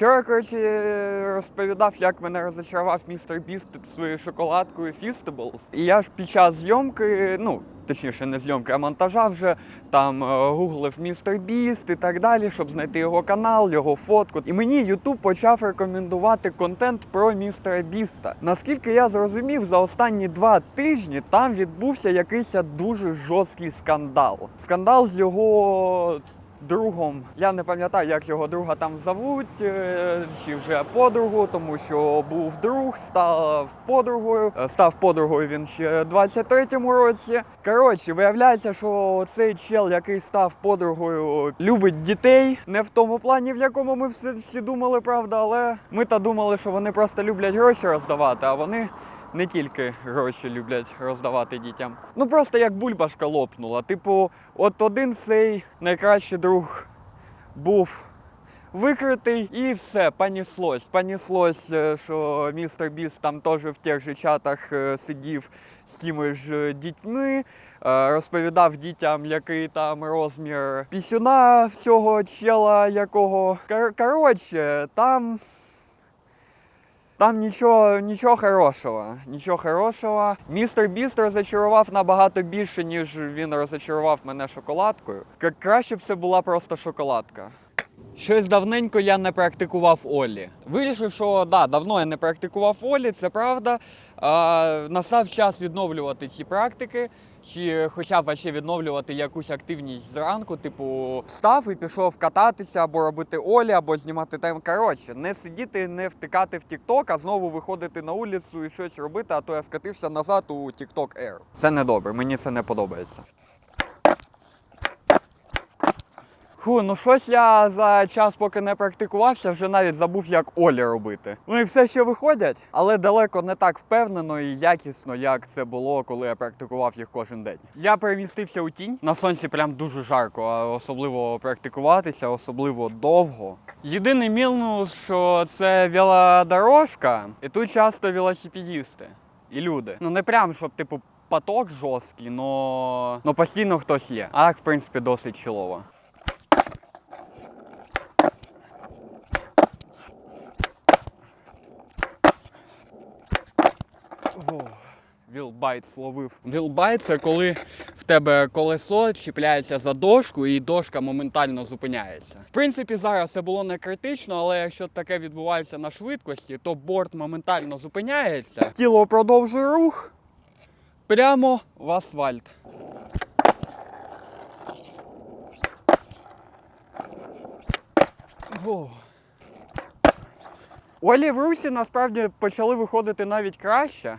Вчора, коротше, розповідав, як мене розочарував містер Біст своєю шоколадкою Feastables. І я ж під час зйомки, ну, точніше, не зйомки, а монтажа вже там е, гуглив містер Біст і так далі, щоб знайти його канал, його фотку. І мені Ютуб почав рекомендувати контент про містера Біста. Наскільки я зрозумів, за останні два тижні там відбувся якийсь дуже жорсткий скандал. Скандал з його другом. Я не пам'ятаю, як його друга там зовуть, е, чи вже подругу, тому що був друг, став подругою. Е, Став подругою він ще в 23-му році. Коротше, виявляється, що цей чел, який став подругою, любить дітей. Не в тому плані, в якому ми всі, всі думали, правда, але ми та думали, що вони просто люблять гроші роздавати, а вони не тільки гроші люблять роздавати дітям. Ну просто як бульбашка лопнула. Типу, от один цей найкращий друг був викритий, і все, поніслось. Поніслось, е, що містер Біс там теж в тих же чатах е, сидів з тими ж е, дітьми, розповідав дітям, який там розмір пісюна всього чела, якого. Кор- Коротше, там. Там нічого, нічого хорошого. Нічого хорошого. Містер Біст розочарував набагато більше, ніж він розочарував мене шоколадкою. Краще б це була просто шоколадка. Щось давненько я не практикував Олі. Вирішив, що да, давно я не практикував Олі, це правда. А, настав час відновлювати ці практики, чи хоча б ще відновлювати якусь активність зранку, типу встав і пішов кататися або робити Олі, або знімати тайм. Коротше, не сидіти, не втикати в Тікток, а знову виходити на вулицю і щось робити, а то я скатився назад у Тікток Air. Це не добре, мені це не подобається. Фу, ну щось я за час, поки не практикувався, вже навіть забув, як Олі робити. Вони все ще виходять, але далеко не так впевнено і якісно, як це було, коли я практикував їх кожен день. Я перемістився у тінь. На сонці прям дуже жарко, а особливо практикуватися, особливо довго. Єдиний мінус, що це велодорожка, і тут часто велосипедісти і люди. Ну не прям, щоб типу поток жорсткий, но, но постійно хтось є. А в принципі досить чолово. Вілбайт словив. Вілбайт це коли в тебе колесо чіпляється за дошку і дошка моментально зупиняється. В принципі, зараз це було не критично, але якщо таке відбувається на швидкості, то борт моментально зупиняється. Тіло продовжує рух прямо в асфальт. Ох. Олі в русі насправді почали виходити навіть краще.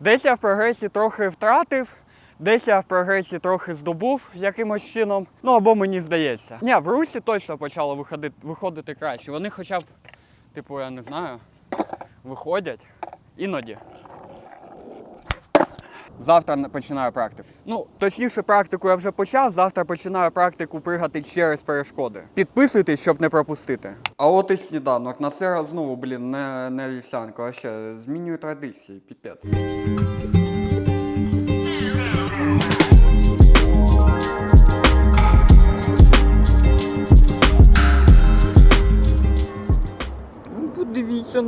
Десь я в прогресі трохи втратив, десь я в прогресі трохи здобув якимось чином. Ну або мені здається. Ні, в русі точно почало виходити, виходити краще. Вони хоча б, типу, я не знаю, виходять іноді. Завтра починаю практику. Ну, точніше, практику я вже почав. Завтра починаю практику пригати через перешкоди. Підписуйтесь, щоб не пропустити. А от і сніданок. На це знову, блін, не, не вівсянку, а ще змінюю традиції, піпець.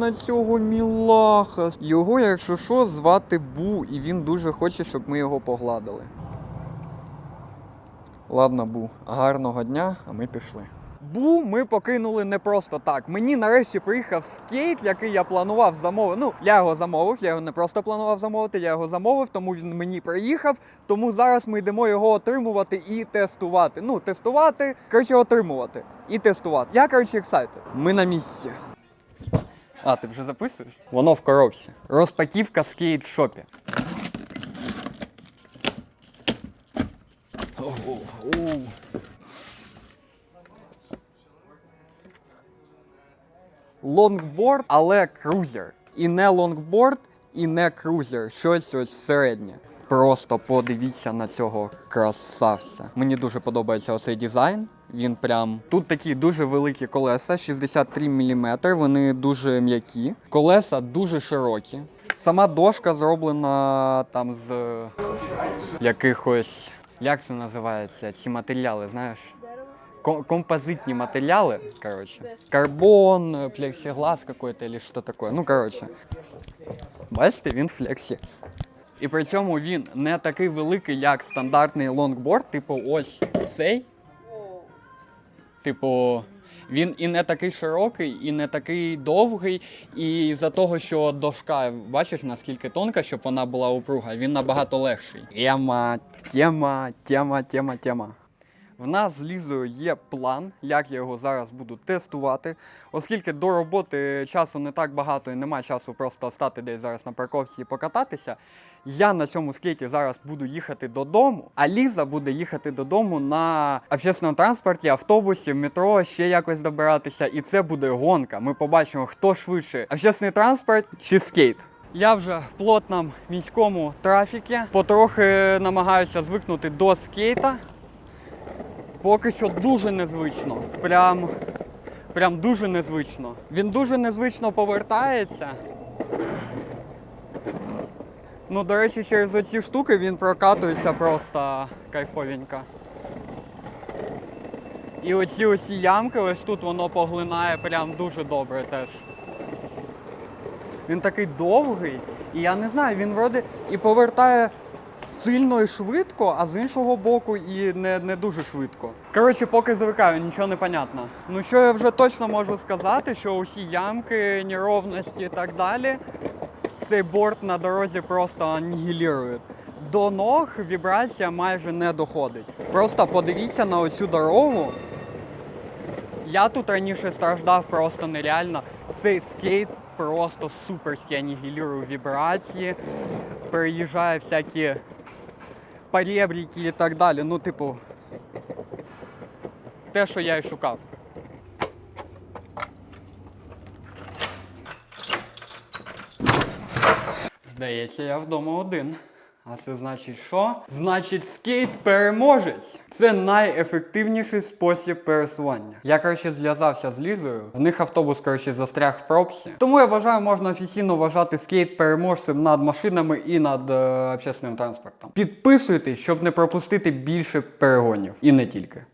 На цього мілаха. Його, якщо що, звати Бу, і він дуже хоче, щоб ми його погладили. Ладно, Бу, гарного дня, а ми пішли. Бу ми покинули не просто так. Мені нарешті приїхав скейт, який я планував замовити. Ну, я його замовив, я його не просто планував замовити, я його замовив, тому він мені приїхав. Тому зараз ми йдемо його отримувати і тестувати. Ну, тестувати, коротше, отримувати і тестувати. Я, коротше, ексайтед. Ми на місці. А, ти вже записуєш? Воно в коробці. Розпаківка в скейт-шопі. Лонгборд, але крузер. І не лонгборд, і не крузер. Щось ось середнє. Просто подивіться на цього красавця. Мені дуже подобається оцей дизайн. Він прям тут такі дуже великі колеса, 63 мм, вони дуже м'які. Колеса дуже широкі. Сама дошка зроблена там з якихось. Як це називається? Ці матеріали, знаєш? композитні матеріали. Короче. Карбон, плексиглас какой-то или що таке. Ну, короче. Бачите, він флексі. І при цьому він не такий великий, як стандартний лонгборд, типу ось цей. Типу, він і не такий широкий, і не такий довгий. І за того, що дошка, бачиш, наскільки тонка, щоб вона була упруга, він набагато легший. Тема, тема, тема, тема, тема. В нас з Лізою є план, як я його зараз буду тестувати. Оскільки до роботи часу не так багато і немає часу просто стати десь зараз на парковці і покататися. Я на цьому скейті зараз буду їхати додому, а Ліза буде їхати додому на общественному транспорті, автобусі, метро, ще якось добиратися. І це буде гонка. Ми побачимо, хто швидше общественний транспорт чи скейт. Я вже в плотному міському трафікі. Потрохи намагаюся звикнути до скейта. Поки що дуже незвично. Прям, прям дуже незвично. Він дуже незвично повертається. Ну, до речі, через оці штуки він прокатується просто кайфовенько. І оці оці ямки, ось тут воно поглинає прям дуже добре теж. Він такий довгий, і я не знаю, він вроде і повертає сильно і швидко, а з іншого боку і не, не дуже швидко. Коротше, поки звикаю, нічого не понятно. Ну що я вже точно можу сказати, що усі ямки, неровності і так далі, цей борт на дорозі просто анігілює. До ног вібрація майже не доходить. Просто подивіться на оцю дорогу. Я тут раніше страждав просто нереально. Цей скейт просто суперськи анігілює вібрації, переїжджає всякі поребрики і так далі. Ну, типу, те, що я і шукав. Здається, я вдома один. А це значить що? Значить, скейт переможець. Це найефективніший спосіб пересування. Я коротше зв'язався з Лізою. В них автобус коротше застряг в пробці. Тому я вважаю, можна офіційно вважати скейт переможцем над машинами і над е, общественним транспортом. Підписуйтесь, щоб не пропустити більше перегонів. І не тільки.